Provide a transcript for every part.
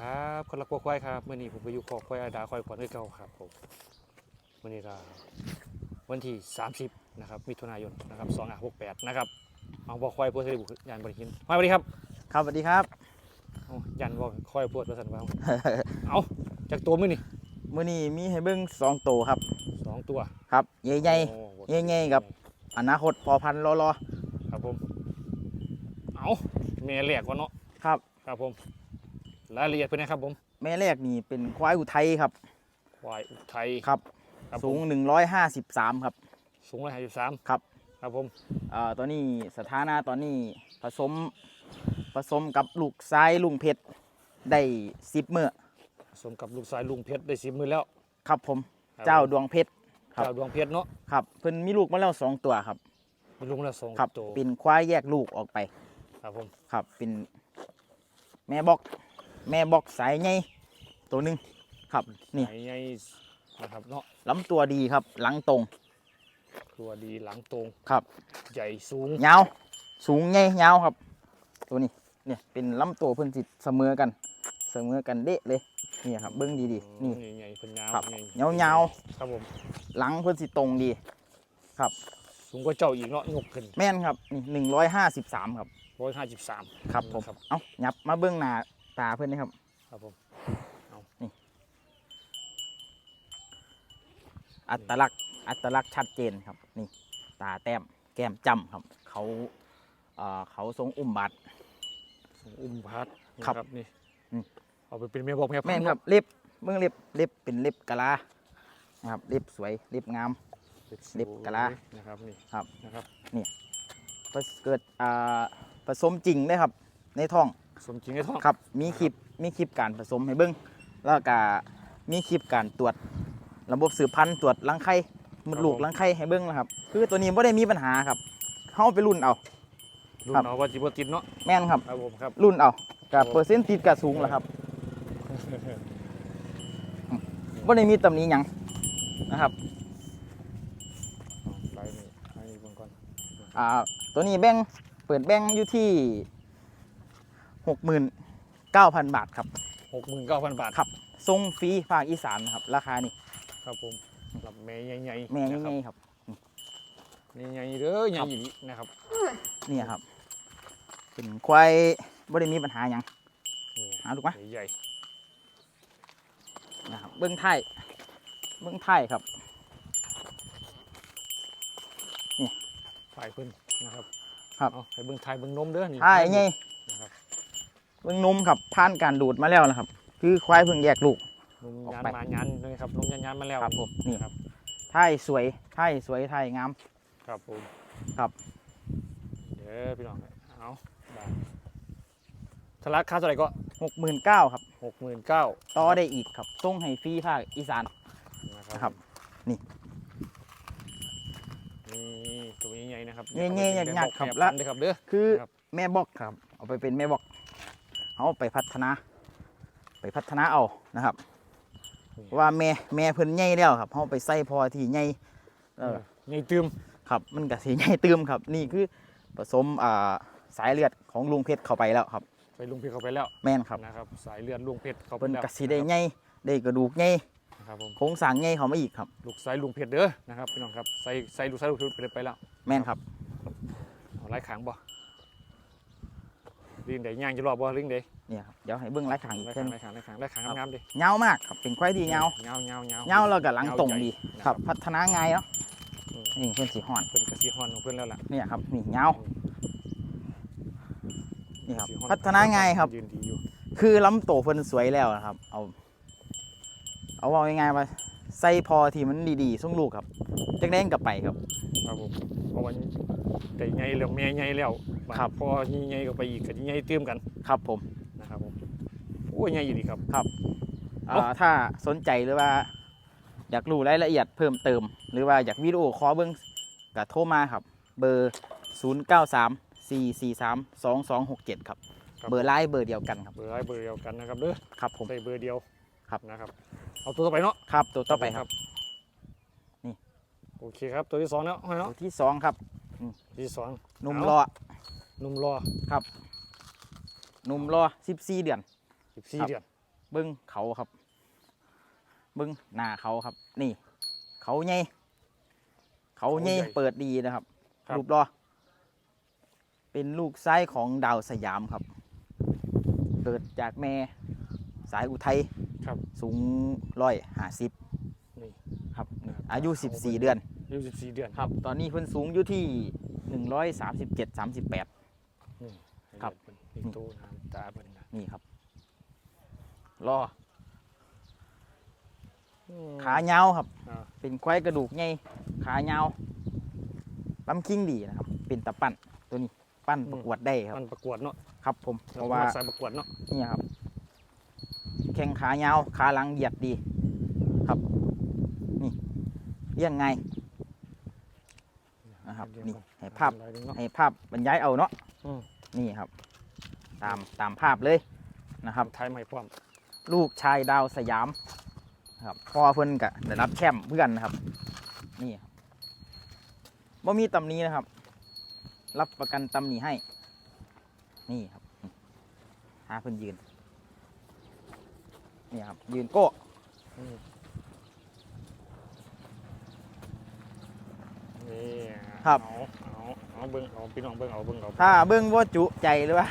ครับคนละกัวควายครับเมื่อนี้ผมไปอยู่คอกควายอาดาควายขวัญด้วยเก่าครับผมเมื่อนี้ก็วันที่ 30 นะครับมิถุนายนนะครับ2อะ68นะครับเอาบอกควายพวดเสด็จบุกยานบริหินมาสวัสดีครับครับสวัสดีครับเอายันบอกควายพวดประสันว่าเอาจากตัวมือนี่มื้อนี้มีให้เบิ่งสองตัวครับสองตัวครับใหญ่โอ้โหใหญ่ๆครับๆอนาคตพอพันธุ์รอรอครับผมเอาเมียแหลกวะเนาะครับครับผม รายละเอียดเป็นไงครับผมแม่แรกนี่เป็นควายอุทัยครับควายอุทัยครับ ครับผม สูง 153 ครับ สูงร้อยห้าสิบสามครับ ครับผมเอ่อตอนนี้สถานะตอนนี้ผสมผสมกับลูกซ้ายลุงเพชรได้10มื้อสมกับลูกชายลุงเพชรได้สิบมือแล้ว ครับผมครับ เจ้าดวงเพชร ครับ เจ้าดวงเพชรเนาะครับเพิ่นมีลูกมาแล้วสองตัวครับมีลุงละสองครับตัวเป็นควายแยกลูกออกไปครับผมครับเป็นแม่บอก แม่บอกสายใหญ่ตัวหนึ่งครับนี่ไหนไงนะครับเนาะลำตัวดีครับ หลังตรง ตัวดีหลังตรงครับ ใหญ่สูงยาวสูงใหญ่ยาวครับ ตัวนี้เนี่ยเป็นลำตัวเพิ่นสิเสมอกัน เสมอกันเดะเลยนี่ครับเบิ้งดีๆนี่ใหญ่ๆเป็นยาวครับใหญ่ยาวยาวครับผมหลังเพิ่นสิตรงดี ครับ สูงกว่าเจ้าอีกเนาะยกขึ้นแม่นครับนี่หนึ่งร้อยห้าสิบสามครับร้อยห้าสิบสามครับผมครับเอ้ายับมาเบิ้งหน้า ตาเพิ่นนะครับ ครับผมอัตลักษณ์อัตลักษณ์ชัดเจนครับ นี่ตาแต้มแก้มจ้ำครับ เขาเอ่อเขาทรงอุ้มบาดสูงอุ้มพัดครับนะนี่อืม เอาไปเป็นเมียบอกเมียพันแม่นครับเล็บเบื้องเล็บเล็บเป็นเล็บกะลานะครับเล็บสวยเล็บงาม เล็บกะลานะครับนี่ครับ นะครับพอเกิดอ่าผสมจริงเลยครับ ในท้อง สมจริงในท้องครับ มีคลิป มีคลิปการผสมให้เบิ้งแล้วก็มีคลิปการตรวจระบบสืบพันธุ์ตรวจรังไข่มดลูกรังไข่ให้เบิ้งนะครับ คือตัวนี้ไม่ได้มีปัญหาครับเข้าไปรุ่นเอา รุ่นครับเอาว่าจิบติดเนาะ แม่นครับ ครับผมครับ รุ่นเอากับโอ้เปอร์เซ็นต์ติดกับสูงแล้วครับไม่ได้มีตำหนิหยังนะครับไปนี่ไปนี่เบิ่งก่อนอ่าตัวนี้แบ่งเปิดแบ่งอยู่ที่ หกหมื่นเก้าพันบาทครับ หกหมื่นเก้าพันบาทครับ ทรงฟรีภาคอีสานครับ ราคานี่ครับผมสำหรับแม่ใหญ่ๆแม่นะครัง่าบยๆครับใหญ่ๆเด้อใหญ่อีหลีนะครับเนี่ยครับ เป็นควายไม่ได้มีปัญหาหยังนี่หาลูกไหมใหญ่นะครับเบื้องท้ายเบื้องท้ายครับ ๆฝ่ายเพิ่นนะครับครับ เอาไปเบิ่งไทยเบิ่งนมเด้อนี่ท้ายไงนะครับ เบื้องนมครับผ่านการดูดมาแล้วนะครับ คือควายเพิ่งแยกลูกนมออกยานไป มายันนะครับนมยันยันมาแล้วครับผมนี่ครับท้ายสวยท้ายสวยท้ายงาม ครับผมครับ เด้อพี่น้องเอาได้ทะลักค่าเท่าไหร่ก็หกหมื่นเก้าครับหกหมื่นเก้าต่อได้อีกครับส่งให้ฟรีภาคอีสาน นะครับ นี่นี่ตัวใหญ่ๆนะครับใหญ่ๆหยักๆครับแม่และพันธุ์เด้อครับเด้อ คือครับ แม่บอกครับ เอาไปเป็นแม่บอก เอาไปพัฒนา ไปพัฒนาเอานะครับ ว่าแม่แม่เพิ่นใหญ่แล้วครับเอาไปใส่พอที่ใหญ่เออใหญ่ตืมครับ มันก็สีใหญ่ตืมครับ นี่คือผสมอ่าสายเลือดของลุงเพชรเข้าไปแล้วครับ ไปลุงเพชรเข้าไปแล้วแม่นครับนะครับ สายเลือดลุงเพชรเข้าไปเพิ่นแล้วก็สิได้ใหญ่ได้กระดูกใหญ่นะครับผมโครงสร้างใหญ่เข้ามาอีกครับลูกสายลุงเพชรเด้อนะครับพี่น้องครับใส่ใส่ลูกสายลุงเพชรไปแล้วแม่นครับเอาไล่ขางบ่ ลิงเดย่างจะรอบบ่ลิงเดเนี่ยครับเดี๋ยวให้เบิ่งรายขางอีกไล่เช่ขานงไล่ขางไล่ขางไล่ขางงามๆดิยาวมากครับเป็นควายที่ยาวเงาเงาเงาเงาแล้วก็หลังตรงดีนะครับ พัฒนาง่ายเนาะอืมนี่เพิ่นสีห่อนเพิ่นกระสีฮอนของเพิ่นแล้วล่ะเนี่ยครับนี่ยาวนี่ครับสีฮ้อพัฒนาง่ายครับ ยืนดีอยู่คือลำโตวเพิ่นสวยแล้วนะครับ เอา เอาว่าง่ายๆว่าใส่พอที่มันดีๆส่งลูกครับจังแดงกลับไปครับครับผมเพราะว่า แต่ใหญ่แล้วแม่ใหญ่แล้วครับ พอใหญ่ๆก็ไปอีกก็สิใหญ่เติมกันครับผมนะครับผมโอ้ยใหญ่อีดีครับอ่าถ้าสนใจหรือว่า อยากรู้รายละเอียดเพิ่มเติม หรือว่าอยากวิดีโอคอลเบิ้งก็โทรมาครับ เบอร์ 0 9 3 4 4 3 2 2 6 7 ครับ ครับ เบอร์ไลน์เบอร์เดียวกันครับ เบอร์ไอ้เบอร์เดียวกันนะครับเด้อครับผม ใส่เบอร์เดียวครับ นะครับ เอาตัวต่อไปเนาะครับตัวต่อไปครับ นี่ โอเคครับตัวที่สองแล้วให้ตัเนาะวที่สองครับตัว ที่สองหนุ่มเอารอหนุ่มรอหนุ่มรอ14เดือนสิบสี่ครับเดือน เบิ้งเขาครับ เบิ้งหน้าเขาครับ นี่ เขาใหญ่เขาใหญ่เปิดดีนะครับรูปรอ เป็นลูกไส้ของดาวสยามครับ เกิดจากแม่สายอุทัยครับ สูงร้อยห้าสิบนี่ครับนะครับ อายุ14เดือน อายุ14เดือนครับ ตอนนี้เพิ่นสูงอยู่ที่137 38นี่ครับ นี่โตน้ำตาเพิ่นนะนี่ครับ รออืมขายาวครับ อ่าเป็นควายกระดูกใหญ่ขายาวลำคิงดีนะครับ เป็นตะปั้นตัวนี้ปั้นประกวดได้ครับ มันประกวดเนาะครับ ผมเพราะว่า สายประกวดเนาะนี่ครับ แข้งขายาว ขาหลังเหยียดดี ครับ นี่เรียงไง นะครับนี่ให้ภาพหลยเดือนเนาะให้ภาพบรรยายเอาเนาะอืมนี่ครับ ตามตามภาพเลยนะครับไทยใหม่พร้อมลูกชายดาวสยามครับพ่อเพิ่นก็ได้รับแชมป์เพื่อนนะครับ นี่ครับบ่มีตำหนี้นะครับ รับประกันตำหนี้ให้ นี่ครับหาเพิ่นยืนนี่ครับ ยืนโก้อืมนี่ ครับ เอาเอาเอาเบิ่งเอาพี่น้องเบิ่งเอาเบิ่งเอาถ้าเบิ้งว่าจุใจหรือว่า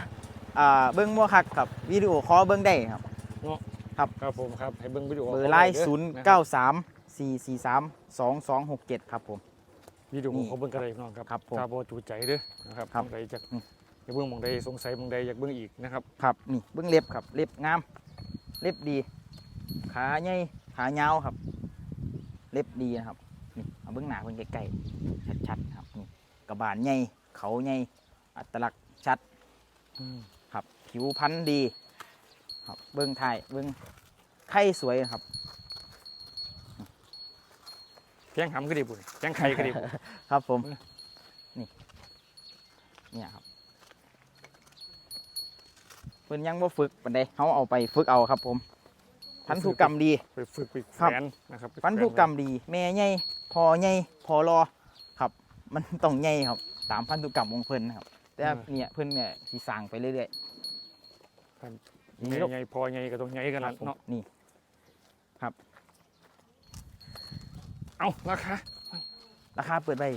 อ่าเบิ้งว่าคักกับวิดีโอคอลเบิ้งได้ครับ ครับผมครับให้เบิ่งวิดีโอเบอร์ไลน์ด้ศูนย์ะคเก้ารับสามสี่สี่สามสองสองหกเจ็ดครับผม วิดีโอนี่เขาเบิ่งกันเลยพี่น้องครับครับผมถ้าบ่จูใจเด้อนะครับครับมองใดจากอืม อยากเบิ่งหมองใดสงสัยหมองใดอยากเบิ่งอีกนะครับครับนี่เบิ้งเล็บครับเล็บงาม เล็บดี ขาใหญ่ขายาวครับ เล็บดีนะครับ นี่เอาเบิ้งหน้าเบิ้งใกล้ๆชัดๆครับนี่กระบาลใหญ่เขาใหญ่อัตลักษณ์ชัดครับ ผิวพรรณดี ครับเบิ้งถ่ายเบิ้งไข่สวยนะครับแกงหำก็ดีบุญแกงไข่ก็ดีบุญครับผมเออนี่ เนี่ยครับเพิ่นยังบ่ฝึกปานใดเขาเอาไปฝึกเอาครับผมพันธุกรรมดี ไปฝึกไปครัแฝบนนะครับไปพันธุกรรมดี แม่ใหญ่ พอใหญ่พอรอครับ มันต้องใหญ่ครับ ตามพันธุกรรมของเพิ่นนะครับ แต่เนี่ยเพิ่นเนี่ยสิสร้างไปเรื่อยแฝนๆนี่ใหญ่ลูกใหญ่พอใหญ่ก็ต้องใหญ่กันคละรับผมเนาะนี่เอาราคาราคาเปิดไว้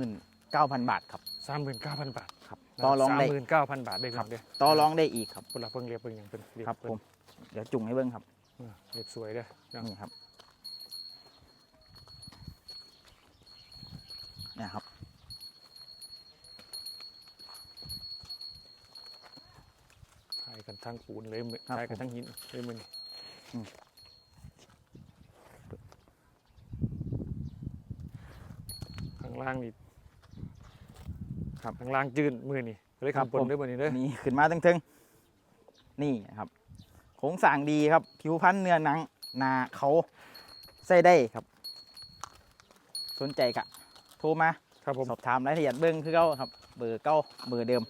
39,000บาทครับสามหมื่นเก้าพันบาทครับต่อรองสามได้หมื่นเก้าพันบาทได้คครัรับบเด้อต่อรองได้อีกครับคนละเพิ่งเรียบเพิ่งอย่างเป็นเรียครับเพิ่ผนมเดี๋ยวจุ่งให้เบิ่งครับเออเรียบสวยเด้อเนาะนี่ครับ นี่ยครับถ่ายกันทั้งปูนเลยมือครับถ่ายกันทั้งหินเลยมือนี่อืมข้างล่างนี่ครับข้างล่างจืนมือนี่เลยครับคำปนผมด้วยมือนี่เด้อนี่ขึ้นมาตึงๆ นี่ครับโครงสร้างดีครับ ผิวพันธุ์เนื้อหนังหนาเขาใส่ได้ครับ สนใจกะ โทรมาครับผมสอบถามรายละเอียดเบิ้งคือเก้าครับเบอร์เก้าเบอร์เดิม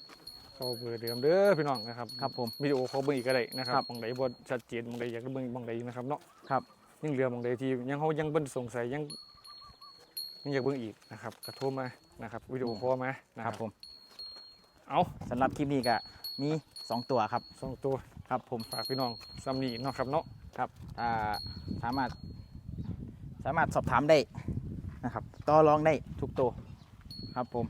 เข้าเบอร์เดิมเด้อพี่น้องนะครับครับผมวิดีโอเขาเบิ่งอีกก็ได้นะครับครับมองใดบ่ชัดเจนมองใดอยากจะเบิ่งมองใดนะครับเนาะครับยังเหลือมองใดที่ยังเขายังเบิ่งสงสัยยังยังอยากเบิ่งอีกนะครับก็โทรมานะครับวิดีโอคอลมานะคครัรับบผมเอาสำหรับคลิปนี้ก็มี 2 ตัวครับสองตัวครับผมฝากพี่น้องซ้ำนี่เนาะครับเนาะครับอ่าสามารถ สามารถสอบถามได้ นะครับต่อรองได้ทุกตัวครับผม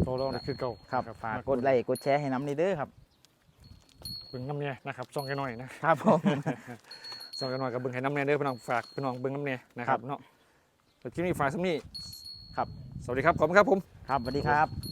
โทรลองได้คือเก่าครับนะฝากกดไลค์กดแชร์ให้น้ำในเด้อครับเบิ่งน้ำเนี่ยนะครับส่องกันหน่อยนะครับผมส่องกันหน่อยกับเบิ่งให้น้ำเนี่ยเด้อพี่น้องฝากพี่น้องเบิ่งน้ำเนี่ยนะครับเนาะแต่ที่นี่ฝากซ้ำนี่ครับ สวัสดีครับ ขอบคุณครับผม ครับ สวัสดีครับ